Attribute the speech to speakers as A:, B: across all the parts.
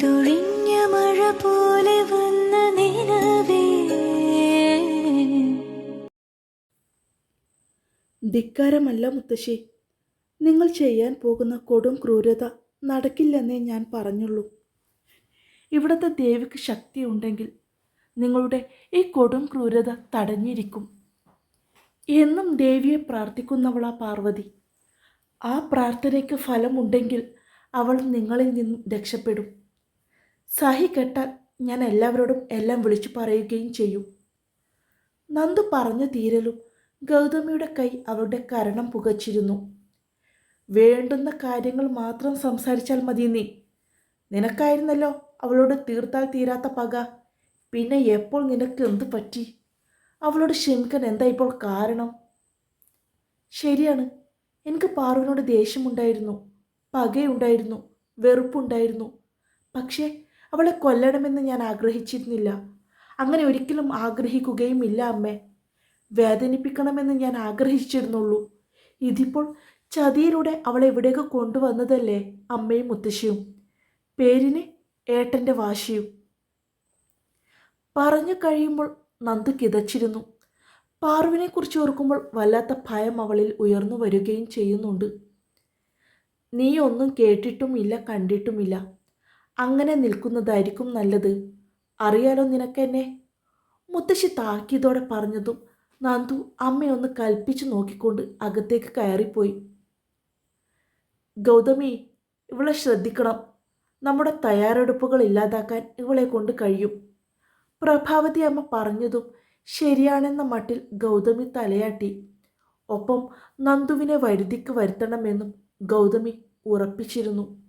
A: പെയ്തൊഴിഞ്ഞ മഴ പോലെ വന്ന നിലവേ.
B: ധിക്കാരമല്ല മുത്തശ്ശി. നിങ്ങൾ ചെയ്യാൻ പോകുന്ന കൊടും ക്രൂരത നടക്കില്ലെന്നേ ഞാൻ പറഞ്ഞുള്ളൂ. ഇവിടുത്തെ ദേവിക്ക് ശക്തിയുണ്ടെങ്കിൽ നിങ്ങളുടെ ഈ കൊടും ക്രൂരത തടഞ്ഞിരിക്കും. എന്നും ദേവിയെ പ്രാർത്ഥിക്കുന്നവളാ പാർവതി. ആ പ്രാർത്ഥനയ്ക്ക് ഫലമുണ്ടെങ്കിൽ അവൾ നിങ്ങളിൽ നിന്നും രക്ഷപ്പെടും. സഹി കെട്ടാൽ ഞാൻ എല്ലാവരോടും എല്ലാം വിളിച്ചു പറയുകയും ചെയ്യും. നന്ദു പറഞ്ഞു തീരലും ഗൗതമിയുടെ കൈ അവളുടെ കരണം പുകച്ചിരുന്നു. വേണ്ടുന്ന കാര്യങ്ങൾ മാത്രം സംസാരിച്ചാൽ മതി നീ. നിനക്കായിരുന്നല്ലോ അവളോട് തീർത്താൽ തീരാത്ത പക. പിന്നെ എപ്പോൾ നിനക്ക് എന്തു പറ്റി? അവളോട് ക്ഷമിക്കാൻ എന്താ ഇപ്പോൾ കാരണം? ശരിയാണ്. എനിക്ക് പാറുവിനോട് ദേഷ്യമുണ്ടായിരുന്നു. പകയുണ്ടായിരുന്നു. വെറുപ്പുണ്ടായിരുന്നു. പക്ഷേ അവളെ കൊല്ലണമെന്ന് ഞാൻ ആഗ്രഹിച്ചിരുന്നില്ല. അങ്ങനെ ഒരിക്കലും ആഗ്രഹിക്കുകയും ഇല്ല അമ്മേ. വേദനിപ്പിക്കണമെന്ന് ഞാൻ ആഗ്രഹിച്ചിരുന്നുള്ളൂ. ഇതിപ്പോൾ ചതിയിലൂടെ അവളെ ഇവിടേക്ക് കൊണ്ടുവന്നതല്ലേ അമ്മയും മുത്തശ്ശിയും? പേരിന് ഏട്ടന്റെ വാശിയും. പറഞ്ഞു കഴിയുമ്പോൾ നന്ദു കിതച്ചിരുന്നു. പാർവിനെക്കുറിച്ച് ഓർക്കുമ്പോൾ വല്ലാത്ത ഭയം അവളിൽ ഉയർന്നു വരികയും ചെയ്യുന്നുണ്ട്. നീ ഒന്നും കേട്ടിട്ടുമില്ല കണ്ടിട്ടുമില്ല അങ്ങനെ നിൽക്കുന്നതായിരിക്കും നല്ലത്. അറിയാലോ നിനക്കെന്നെ മുത്തശ്ശി താക്കിയതോടെ പറഞ്ഞതും നന്ദു അമ്മയൊന്ന് കൽപ്പിച്ചു നോക്കിക്കൊണ്ട് അകത്തേക്ക് കയറിപ്പോയി. ഗൗതമി ഇവളെ ശ്രദ്ധിക്കണം. നമ്മുടെ തയ്യാറെടുപ്പുകൾ ഇല്ലാതാക്കാൻ ഇവളെ കൊണ്ട് കഴിയും. പ്രഭാവതി അമ്മ പറഞ്ഞതും ശരിയാണെന്ന മട്ടിൽ ഗൗതമി തലയാട്ടി. ഒപ്പം നന്ദുവിനെ വരുതിക്ക് വരുത്തണമെന്നും ഗൗതമി ഉറപ്പിച്ചിരുന്നു.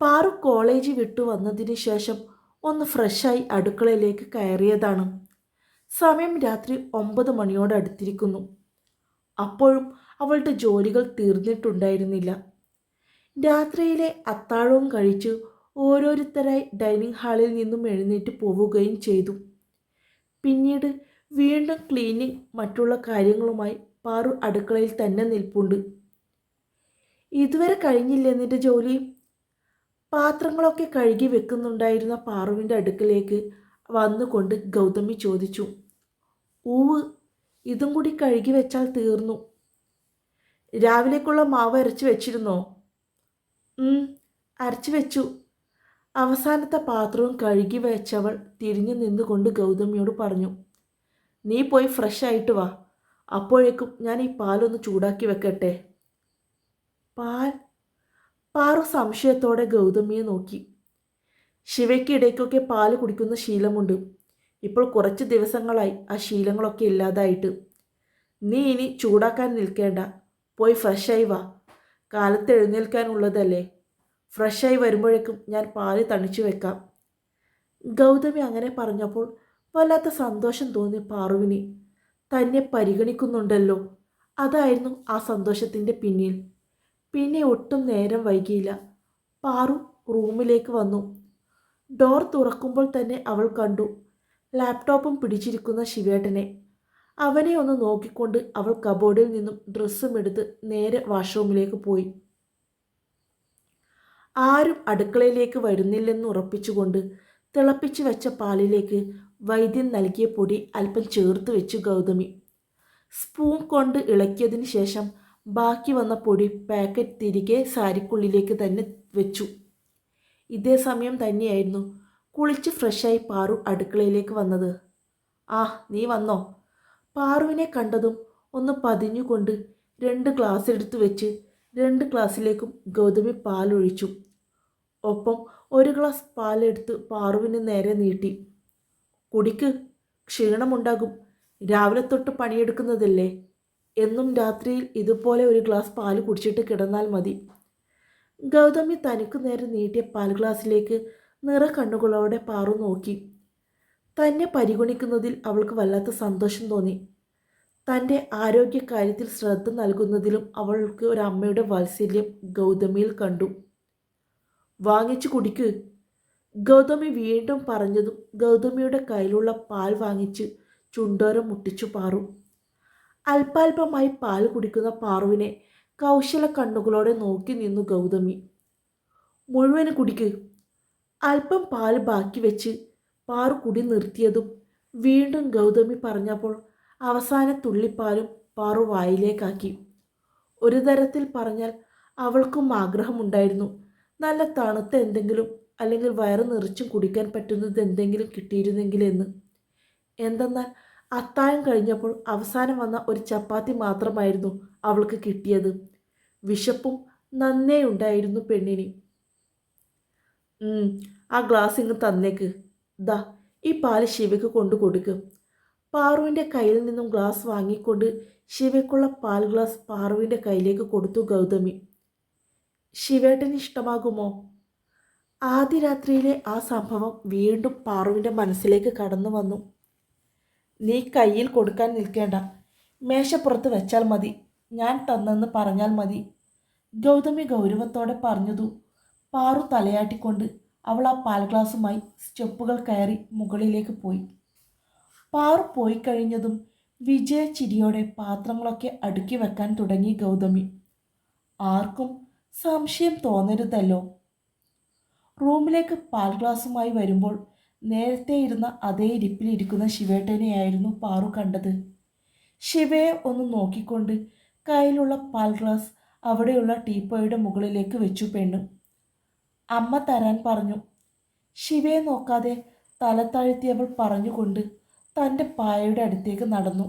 B: പാറു കോളേജ് വിട്ടു വന്നതിന് ശേഷം ഒന്ന് ഫ്രഷായി അടുക്കളയിലേക്ക് കയറിയതാണ്. സമയം രാത്രി ഒമ്പത് മണിയോട് അടുത്തിരിക്കുന്നു. അപ്പോഴും അവളുടെ ജോലികൾ തീർന്നിട്ടുണ്ടായിരുന്നില്ല. രാത്രിയിലെ അത്താഴവും കഴിച്ച് ഓരോരുത്തരായി ഡൈനിങ് ഹാളിൽ നിന്നും എഴുന്നേറ്റ് പോവുകയും ചെയ്തു. പിന്നീട് വീണ്ടും ക്ലീനിങ് മറ്റുള്ള കാര്യങ്ങളുമായി പാറു അടുക്കളയിൽ തന്നെ നിൽപ്പുണ്ട്. ഇതുവരെ കഴിഞ്ഞില്ലേ നിന്റെ ജോലി? പാത്രങ്ങളൊക്കെ കഴുകി വെക്കുന്നുണ്ടായിരുന്ന പാറുവിന്റെ അടുക്കലേക്ക് വന്നുകൊണ്ട് ഗൗതമി ചോദിച്ചു ഊവ് ഇതും കൂടി കഴുകി വെച്ചാൽ തീർന്നു. രാവിലേക്കുള്ള മാവ് അരച്ച് വെച്ചിരുന്നോ? അരച്ചു വെച്ചു. അവസാനത്തെ പാത്രവും കഴുകി വെച്ചവൾ തിരിഞ്ഞു നിന്നുകൊണ്ട് ഗൗതമിയോട് പറഞ്ഞു നീ പോയി ഫ്രഷ് ആയിട്ട് വാ. അപ്പോഴേക്കും ഞാൻ ഈ പാലൊന്ന് ചൂടാക്കി വെക്കട്ടെ. പാൽ? പാറു സംശയത്തോടെ ഗൗതമിയെ നോക്കി. ശിവയ്ക്ക് ഇടയ്ക്കൊക്കെ പാൽ കുടിക്കുന്ന ശീലമുണ്ട്. ഇപ്പോൾ കുറച്ച് ദിവസങ്ങളായി ആ ശീലങ്ങളൊക്കെ ഇല്ലാതായിട്ട്. നീ ഇനി ചൂടാക്കാൻ നിൽക്കേണ്ട. പോയി ഫ്രഷായി വാ. കാലത്ത് എഴുന്നേൽക്കാനുള്ളതല്ലേ. ഫ്രഷായി വരുമ്പോഴേക്കും ഞാൻ പാൽ തണിച്ചു വെക്കാം. ഗൗതമി അങ്ങനെ പറഞ്ഞപ്പോൾ വല്ലാത്ത സന്തോഷം തോന്നി പാറുവിനെ. തന്നെ പരിഗണിക്കുന്നുണ്ടല്ലോ. അതായിരുന്നു ആ സന്തോഷത്തിന്റെ പിന്നിൽ. പിന്നെ ഒട്ടും നേരം വൈകിയില്ല. പാറു റൂമിലേക്ക് വന്നു. ഡോർ തുറക്കുമ്പോൾ തന്നെ അവൾ കണ്ടു. ലാപ്ടോപ്പും പിടിച്ചിരിക്കുന്ന ശിവേട്ടനെ. അവനെ ഒന്ന് നോക്കിക്കൊണ്ട് അവൾ കബോർഡിൽ നിന്നും ഡ്രസ്സും എടുത്ത് നേരെ വാഷ്റൂമിലേക്ക് പോയി. ആരും അടുക്കളയിലേക്ക് വരുന്നില്ലെന്ന് ഉറപ്പിച്ചുകൊണ്ട് തിളപ്പിച്ചു വെച്ച പാലിലേക്ക് വൈദ്യൻ നൽകിയ പൊടി അല്പം ചേർത്ത് വെച്ചു ഗൗതമി. സ്പൂൺ കൊണ്ട് ഇളക്കിയതിന് ശേഷം ബാക്കി വന്ന പൊടി പാക്കറ്റ് തിരികെ സാരിക്കുള്ളിലേക്ക് തന്നെ വെച്ചു. ഇതേ സമയം തന്നെയായിരുന്നു കുളിച്ച് ഫ്രഷായി പാറു അടുക്കളയിലേക്ക് വന്നത്. ആ നീ വന്നോ? പാറുവിനെ കണ്ടതും ഒന്ന് പതിഞ്ഞുകൊണ്ട് രണ്ട് ഗ്ലാസ് എടുത്തു വെച്ച് രണ്ട് ഗ്ലാസ്സിലേക്കും ഗൗതമി പാലൊഴിച്ചു. ഒപ്പം ഒരു ഗ്ലാസ് പാലെടുത്ത് പാറുവിന് നേരെ നീട്ടി. കുടിക്ക് ക്ഷീണമുണ്ടാകും. രാവിലെ തൊട്ട് പണിയെടുക്കുന്നതല്ലേ? എന്നും രാത്രിയിൽ ഇതുപോലെ ഒരു ഗ്ലാസ് പാൽ കുടിച്ചിട്ട് കിടന്നാൽ മതി. ഗൗതമി തനിക്ക് നേരെ നീട്ടിയ പാൽ ഗ്ലാസ്സിലേക്ക് നിറ കണ്ണുകളോടെ പാറു നോക്കി. തന്നെ പരിഗണിക്കുന്നതിൽ അവൾക്ക് വല്ലാത്ത സന്തോഷം തോന്നി. തന്റെ ആരോഗ്യകാര്യത്തിൽ ശ്രദ്ധ നൽകുന്നതിലും അവൾക്ക് ഒരു അമ്മയുടെ വാത്സല്യം ഗൗതമിയിൽ കണ്ടു. വാങ്ങിച്ചു കുടിക്ക്. ഗൗതമി വീണ്ടും പറഞ്ഞതും ഗൗതമിയുടെ കയ്യിലുള്ള പാൽ വാങ്ങിച്ച് ചുണ്ടോരം മുട്ടിച്ചു പാറു. അല്പാൽപമായി പാൽ കുടിക്കുന്ന പാറുവിനെ കൗശല കണ്ണുകളോടെ നോക്കി നിന്നു ഗൗതമി. മുഴുവൻ കുടിക്ക്. അല്പം പാൽ ബാക്കി വെച്ച് പാറു കുടി നിർത്തിയതും വീണ്ടും ഗൗതമി പറഞ്ഞപ്പോൾ അവസാന തുള്ളിപ്പാലും പാറു വായിലേക്കാക്കി. ഒരു തരത്തിൽ പറഞ്ഞാൽ അവൾക്കും ആഗ്രഹമുണ്ടായിരുന്നു. നല്ല തണുത്ത എന്തെങ്കിലും അല്ലെങ്കിൽ വയറ് നിറച്ചും കുടിക്കാൻ പറ്റുന്നത് എന്തെങ്കിലും കിട്ടിയിരുന്നെങ്കിൽ എന്ന് എന്തെന്നാൽ അത്താഴം കഴിഞ്ഞപ്പോൾ അവസാനം വന്ന ഒരു ചപ്പാത്തി മാത്രമായിരുന്നു അവൾക്ക് കിട്ടിയത്. വിശപ്പും നന്നേ ഉണ്ടായിരുന്നു പെണ്ണിന് ആ ഗ്ലാസ് ഇങ്ങ് തന്നേക്ക്. ദാ ഈ പാൽ ശിവയ്ക്ക് കൊണ്ടു കൊടുക്ക്. പാറുവിന്റെ കയ്യിൽ നിന്നും ഗ്ലാസ് വാങ്ങിക്കൊണ്ട് ശിവയ്ക്കുള്ള പാൽ ഗ്ലാസ് പാറുവിന്റെ കയ്യിലേക്ക് കൊടുത്തു ഗൗതമി. ശിവേട്ടന് ഇഷ്ടമാകുമോ? ആദ്യ രാത്രിയിലെ ആ സംഭവം വീണ്ടും പാറുവിന്റെ മനസ്സിലേക്ക് കടന്നു വന്നു. നീ കയ്യിൽ കൊടുക്കാൻ നിൽക്കേണ്ട. മേശപ്പുറത്ത് വെച്ചാൽ മതി. ഞാൻ തന്നെന്ന് പറഞ്ഞാൽ മതി. ഗൗതമി ഗൗരവത്തോടെ പറഞ്ഞതു. പാറു തലയാട്ടിക്കൊണ്ട് അവൾ ആ പാൽ ഗ്ലാസുമായി സ്റ്റെപ്പുകൾ കയറി മുകളിലേക്ക് പോയി. പാറു പോയി കഴിഞ്ഞതും വിജയ ചിരിയോടെ പാത്രങ്ങളൊക്കെ അടുക്കി വെക്കാൻ തുടങ്ങി ഗൗതമി. ആർക്കും സംശയം തോന്നരുതല്ലോ. റൂമിലേക്ക് പാൽ ഗ്ലാസുമായി വരുമ്പോൾ നേരത്തെ ഇരുന്ന അതേ ഇരിപ്പിൽ ഇരിക്കുന്ന ശിവേട്ടനെയായിരുന്നു പാറു കണ്ടത്. ശിവയെ ഒന്ന് നോക്കിക്കൊണ്ട് കയ്യിലുള്ള പാൽ ഗ്ലാസ് അവിടെയുള്ള ടീപ്പോയുടെ മുകളിലേക്ക് വെച്ചു പെണ്ണു. അമ്മ തരാൻ പറഞ്ഞു. ശിവയെ നോക്കാതെ തല താഴ്ത്തിയവൾ പറഞ്ഞുകൊണ്ട് തന്റെ പായയുടെ അടുത്തേക്ക് നടന്നു.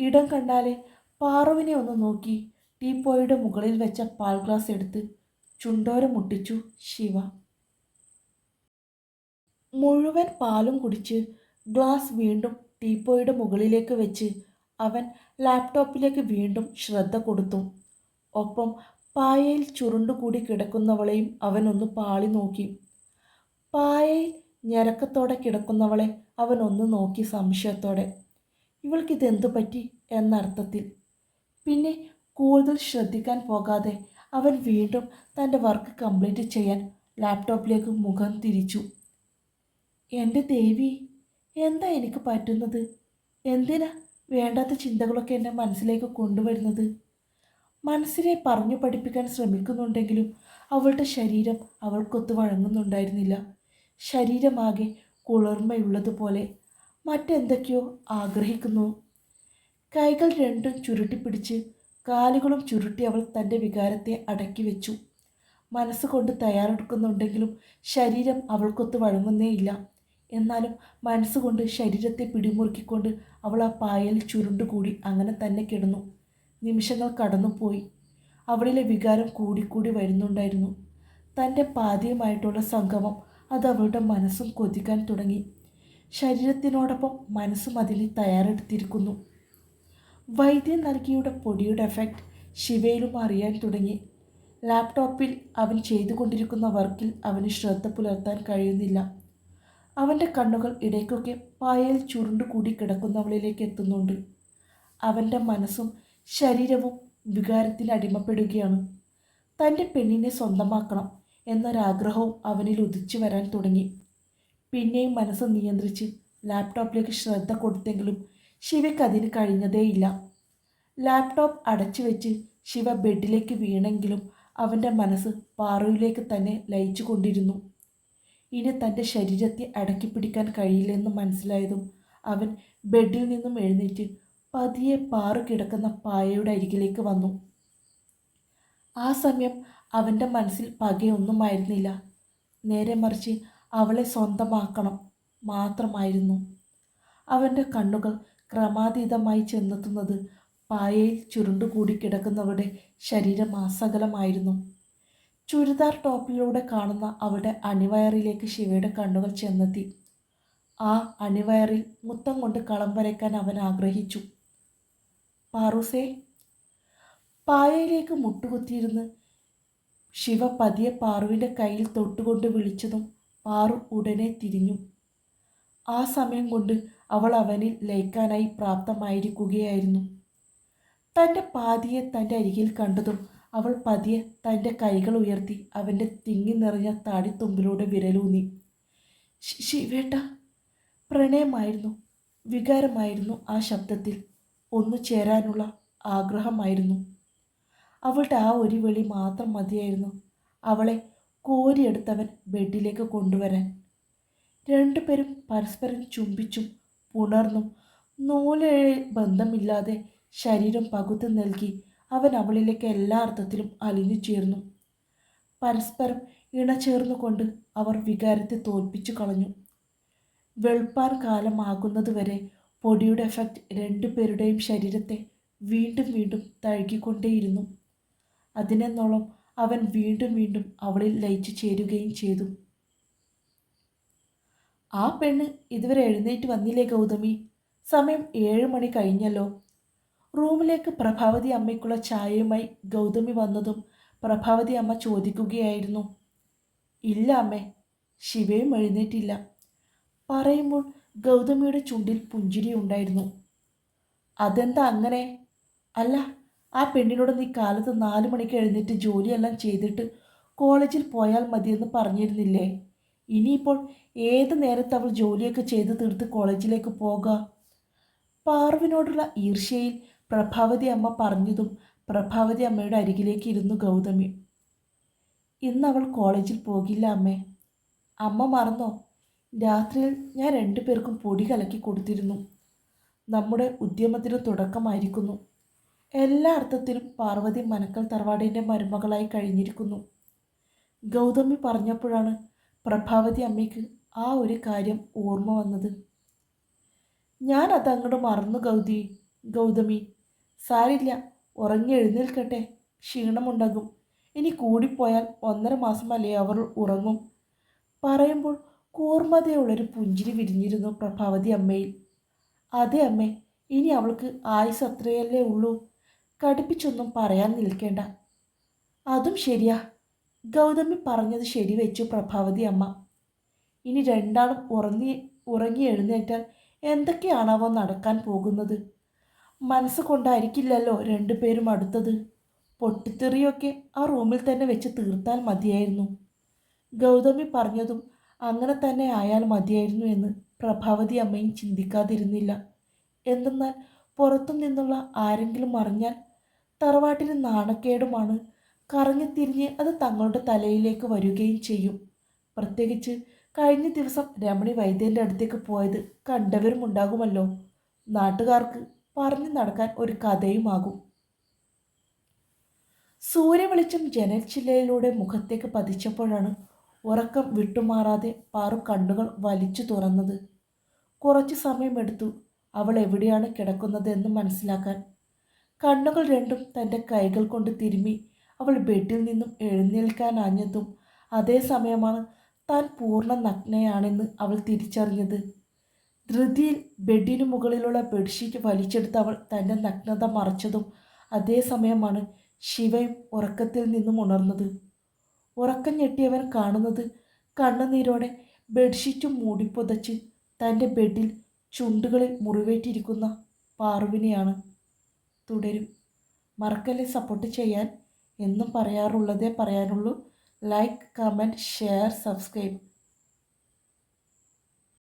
B: ഇടം കണ്ടാലേ പാറുവിനെ ഒന്ന് നോക്കി ടീപ്പോയുടെ മുകളിൽ വെച്ച പാൽ ഗ്ലാസ് എടുത്ത് ചുണ്ടോര മുട്ടിച്ചു ശിവ. മുഴുവൻ പാലും കുടിച്ച് ഗ്ലാസ് വീണ്ടും ടീപ്പോയുടെ മുകളിലേക്ക് വെച്ച് അവൻ ലാപ്ടോപ്പിലേക്ക് വീണ്ടും ശ്രദ്ധ കൊടുത്തു. ഒപ്പം പായയിൽ ചുരുണ്ടുകൂടി കിടക്കുന്നവളെയും അവൻ ഒന്ന് പാളി നോക്കി. പായയിൽ ഞരക്കത്തോടെ കിടക്കുന്നവളെ അവൻ ഒന്ന് നോക്കി സംശയത്തോടെ. ഇവൾക്കിതെന്തു പറ്റി? എന്നർത്ഥത്തിൽ. പിന്നെ കൂടുതൽ ശ്രദ്ധിക്കാൻ പോകാതെ അവൻ വീണ്ടും തന്റെ വർക്ക് കംപ്ലീറ്റ് ചെയ്യാൻ ലാപ്ടോപ്പിലേക്ക് മുഖം തിരിച്ചു. എന്റെ ദേവി എന്താ എനിക്ക് പറ്റുന്നത്? എന്തിനാ വേണ്ടാത്ത ചിന്തകളൊക്കെ എന്റെ മനസ്സിലേക്ക് കൊണ്ടുവരുന്നത്? മനസ്സിനെ പറഞ്ഞു പഠിപ്പിക്കാൻ ശ്രമിക്കുന്നുണ്ടെങ്കിലും അവളുടെ ശരീരം അവൾക്കൊത്ത് വഴങ്ങുന്നുണ്ടായിരുന്നില്ല. ശരീരമാകെ കുളിർമയുള്ളതുപോലെ മറ്റെന്തൊക്കെയോ ആഗ്രഹിക്കുന്നു. കൈകൾ രണ്ടും ചുരുട്ടിപ്പിടിച്ച് കാലുകളും ചുരുട്ടി അവൾ തന്റെ വികാരത്തെ അടക്കി വെച്ചു. മനസ്സുകൊണ്ട് തയ്യാറെടുക്കുന്നുണ്ടെങ്കിലും ശരീരം അവൾക്കൊത്ത് വഴങ്ങുന്നേയില്ല. എന്നാലും മനസ്സുകൊണ്ട് ശരീരത്തെ പിടിമുറുക്കിക്കൊണ്ട് അവൾ ആ പായൽ ചുരുണ്ടുകൂടി അങ്ങനെ തന്നെ കിടന്നു. നിമിഷങ്ങൾ കടന്നുപോയി. അവളിലെ വികാരം കൂടിക്കൂടി വരുന്നുണ്ടായിരുന്നു. തന്റെ പാതിയുമായിട്ടുള്ള സംഗമം അത് അവളുടെ മനസ്സും കൊതിക്കാൻ തുടങ്ങി. ശരീരത്തിനോടൊപ്പം മനസ്സും അതിൽ തയ്യാറെടുത്തിരിക്കുന്നു. വൈദ്യൻ നൽകിയുടെ പൊടിയുടെ എഫക്റ്റ് ശിവയിലും അറിയാൻ തുടങ്ങി. ലാപ്ടോപ്പിൽ അവൻ ചെയ്തുകൊണ്ടിരിക്കുന്ന വർക്കിൽ അവന് ശ്രദ്ധ പുലർത്താൻ കഴിയുന്നില്ല. അവന്റെ കണ്ണുകൾ ഇടയ്ക്കൊക്കെ പായൽ ചുരുണ്ടുകൂടി കിടക്കുന്നവളിലേക്ക് എത്തുന്നുണ്ട്. അവന്റെ മനസ്സും ശരീരവും വികാരത്തിൽ അടിമപ്പെടുകയാണ്. തന്റെ പെണ്ണിനെ സ്വന്തമാക്കണം എന്നൊരാഗ്രഹവും അവനിൽ ഉദിച്ചു വരാൻ തുടങ്ങി. പിന്നെയും മനസ്സ് നിയന്ത്രിച്ച് ലാപ്ടോപ്പിലേക്ക് ശ്രദ്ധ കൊടുത്തെങ്കിലും ശിവയ്ക്ക് അതിന് കഴിഞ്ഞതേയില്ല. ലാപ്ടോപ്പ് അടച്ചു വെച്ച് ശിവ ബെഡിലേക്ക് വീണെങ്കിലും അവന്റെ മനസ്സ് പാറയിലേക്ക് തന്നെ ലയിച്ചു കൊണ്ടിരുന്നു ഇനി തന്റെ ശരീരത്തെ അടക്കി പിടിക്കാൻ കഴിയില്ലെന്ന് മനസ്സിലായതും അവൻ ബെഡിൽ നിന്നും എഴുന്നേറ്റ് പതിയെ പാറു കിടക്കുന്ന പായയുടെ അരികിലേക്ക് വന്നു. ആ സമയം അവന്റെ മനസ്സിൽ പകയൊന്നുമായിരുന്നില്ല. നേരെ മറിച്ച് അവളെ സ്വന്തമാക്കണം മാത്രമായിരുന്നു. അവന്റെ കണ്ണുകൾ ക്രമാതീതമായി ചെന്നെത്തുന്നത് പായയിൽ ചുരുണ്ടുകൂടി കിടക്കുന്നവരുടെ ശരീരമാസകലമായിരുന്നു ചുരിദാർ ടോപ്പിലൂടെ കാണുന്ന അവിടെ അണിവയറിലേക്ക് ശിവയുടെ കണ്ണുകൾ ചെന്നെത്തി. ആ അണിവയറിൽ മുത്തം കൊണ്ട് കളം വരയ്ക്കാൻ അവൻ ആഗ്രഹിച്ചു. പാറൂസേ പായയിലേക്ക് മുട്ടുകുത്തിയിരുന്ന് ശിവ പതിയെ പാറുവിന്റെ കയ്യിൽ തൊട്ടുകൊണ്ട് വിളിച്ചതും പാറു ഉടനെ തിരിഞ്ഞു. ആ സമയം കൊണ്ട് അവൾ അവനിൽ ലയിക്കാനായി പ്രാപ്തമായിരിക്കുകയായിരുന്നു. തന്റെ പാതിയെ തന്റെ അരികിൽ കണ്ടതും അവൾ പതിയെ തന്റെ കൈകൾ ഉയർത്തി അവന്റെ തിങ്ങി നിറഞ്ഞ താടിത്തുമ്പിലൂടെ വിരലൂന്നി. "ശി- ശിവേട്ട പ്രണയമായിരുന്നു വികാരമായിരുന്നു ആ ശബ്ദത്തിൽ. ഒന്നു ചേരാനുള്ള ആഗ്രഹമായിരുന്നു. അവളുടെ ആ ഒരു വിളി മാത്രം മതിയായിരുന്നു അവളെ കോരിയെടുത്തവൻ ബെഡിലേക്ക് കൊണ്ടുവരാൻ. രണ്ടുപേരും പരസ്പരം ചുംബിച്ചും പുണർന്നും നൂലഴി ബന്ധമില്ലാതെ ശരീരം പകുത്തു നൽകി അവൻ അവളിലേക്ക് എല്ലാ അർത്ഥത്തിലും അലിഞ്ഞു ചേർന്നു. പരസ്പരം ഇണചേർന്നുകൊണ്ട് അവർ വികാരത്തെ തോൽപ്പിച്ചു കളഞ്ഞു. വെളുപ്പാൻ കാലമാകുന്നതുവരെ പൊടിയുടെ എഫക്റ്റ് രണ്ടുപേരുടെയും ശരീരത്തെ വീണ്ടും വീണ്ടും തഴുകിക്കൊണ്ടേയിരുന്നു. അതിനെന്നോളം അവൻ വീണ്ടും വീണ്ടും അവളിൽ ലയിച്ചു ചേരുകയും ചെയ്തു. ആ പെണ്ണ് ഇതുവരെ എഴുന്നേറ്റ് വന്നില്ലേ ഗൗതമി? സമയം ഏഴ് മണി കഴിഞ്ഞല്ലോ. റൂമിലേക്ക് പ്രഭാവതി അമ്മയ്ക്കുള്ള ചായയുമായി ഗൗതമി വന്നതും പ്രഭാവതി അമ്മ ചോദിക്കുകയായിരുന്നു. ഇല്ല അമ്മേ ശിവയും എഴുന്നേറ്റില്ല. പറയുമ്പോൾ ഗൗതമിയുടെ ചുണ്ടിൽ പുഞ്ചിരി ഉണ്ടായിരുന്നു. അതെന്താ അങ്ങനെ? അല്ല ആ പെണ്ണിനോട് നീ കാലത്ത് നാല് മണിക്ക് എഴുന്നേറ്റ് ജോലിയെല്ലാം ചെയ്തിട്ട് കോളേജിൽ പോയാൽ മതിയെന്ന് പറഞ്ഞിരുന്നില്ലേ? ഇനിയിപ്പോൾ ഏത് നേരത്ത് അവൾ ജോലിയൊക്കെ ചെയ്ത് തീർത്ത് കോളേജിലേക്ക് പോകുക പാർവിനോടുള്ള ഈർഷ്യയിൽ പ്രഭാവതി അമ്മ പറഞ്ഞതും പ്രഭാവതി അമ്മയുടെ അരികിലേക്ക് ഇരുന്നു ഗൗതമി. ഇന്ന് അവൾ കോളേജിൽ പോകില്ല അമ്മേ. അമ്മ മറന്നോ? രാത്രിയിൽ ഞാൻ രണ്ടു പേർക്കും പൊടി കലക്കി കൊടുത്തിരുന്നു. നമ്മുടെ ഉദ്യമത്തിന് തുടക്കമായിരിക്കുന്നു. എല്ലാ അർത്ഥത്തിലും പാർവതി മനക്കൽ തറവാടിന്റെ മരുമകളായി കഴിഞ്ഞിരിക്കുന്നു. ഗൗതമി പറഞ്ഞപ്പോഴാണ് പ്രഭാവതി അമ്മയ്ക്ക് ആ ഒരു കാര്യം ഓർമ്മ വന്നത്. ഞാൻ അതങ്ങോട്ട് മറന്നു ഗൗതി. ഗൗതമി സാരില്ല ഉറങ്ങി എഴുന്നേൽക്കട്ടെ. ക്ഷീണമുണ്ടാകും. ഇനി കൂടിപ്പോയാൽ ഒന്നര മാസമല്ലേ അവർ ഉറങ്ങും. പറയുമ്പോൾ കൂർമ്മതയുള്ളൊരു പുഞ്ചിരി വിരിഞ്ഞിരുന്നു പ്രഭാവതി അമ്മയിൽ. അതെ അമ്മേ ഇനി അവൾക്ക് ആയുസ് അത്രയല്ലേ ഉള്ളൂ. കടുപ്പിച്ചൊന്നും പറയാൻ നിൽക്കേണ്ട. അതും ശരിയാ. ഗൗതമി പറഞ്ഞത് ശരി വെച്ചു പ്രഭാവതി അമ്മ. ഇനി രണ്ടാളും ഉറങ്ങി ഉറങ്ങി എഴുന്നേറ്റാൽ എന്തൊക്കെയാണാവോ നടക്കാൻ പോകുന്നത്? മനസ്സ് കൊണ്ടായിരിക്കില്ലല്ലോ രണ്ടുപേരും അടുത്തത്. പൊട്ടിത്തെറിയൊക്കെ ആ റൂമിൽ തന്നെ വെച്ച് തീർത്താൽ മതിയായിരുന്നു. ഗൗതമി പറഞ്ഞതും അങ്ങനെ തന്നെ ആയാൽ മതിയായിരുന്നു എന്ന് പ്രഭാവതി അമ്മയും ചിന്തിക്കാതിരുന്നില്ല. എന്തെന്നാൽ പുറത്തു നിന്നുള്ള ആരെങ്കിലും അറിഞ്ഞാൽ തറവാട്ടിന് നാണക്കേടുമാണ് കറങ്ങി കറങ്ങിത്തിരിഞ്ഞ് അത് തങ്ങളുടെ തലയിലേക്ക് വരികയും ചെയ്യും. പ്രത്യേകിച്ച് കഴിഞ്ഞ ദിവസം രമണി വൈദ്യന്റെ അടുത്തേക്ക് പോയത് കണ്ടവരും ഉണ്ടാകുമല്ലോ നാട്ടുകാർക്ക് പറഞ്ഞു നടക്കാൻ ഒരു കഥയുമാകും. സൂര്യവെളിച്ചം ജനൽച്ചില്ലയിലൂടെ മുഖത്തേക്ക് പതിച്ചപ്പോഴാണ് ഉറക്കം വിട്ടുമാറാതെ പാറു കണ്ണുകൾ വലിച്ചു തുറന്നത്. കുറച്ച് സമയമെടുത്തു അവൾ എവിടെയാണ് കിടക്കുന്നത് എന്ന് മനസ്സിലാക്കാൻ. കണ്ണുകൾ രണ്ടും തന്റെ കൈകൾ കൊണ്ട് തിരുമ്മി അവൾ ബെഡിൽ നിന്നും എഴുന്നേൽക്കാനാഞ്ഞതും അതേ സമയമാണ് താൻ പൂർണ നഗ്നയാണെന്ന് അവൾ തിരിച്ചറിഞ്ഞത്. ധൃതിയിൽ ബെഡിനു മുകളിലുള്ള ബെഡ്ഷീറ്റ് വലിച്ചെടുത്ത് അവൾ തന്റെ നഗ്നത മറച്ചതും അതേ സമയമാണ് ശിവയും ഉറക്കത്തിൽ നിന്നും ഉണർന്നത്. ഉറക്കം ഞെട്ടിയവൻ കാണുന്നത് കണ്ണുനീരോടെ ബെഡ്ഷീറ്റ് മൂടിപ്പൊതച്ച് തന്റെ ബെഡിൽ ചുണ്ടുകളിൽ മുറിവേറ്റിരിക്കുന്ന പാറുവിനെയാണ്. തുടരും. മറക്കല്ലേ സപ്പോർട്ട് ചെയ്യാൻ? എന്നും പറയാറുള്ളതേ പറയാനുള്ളൂ. Like comment share subscribe.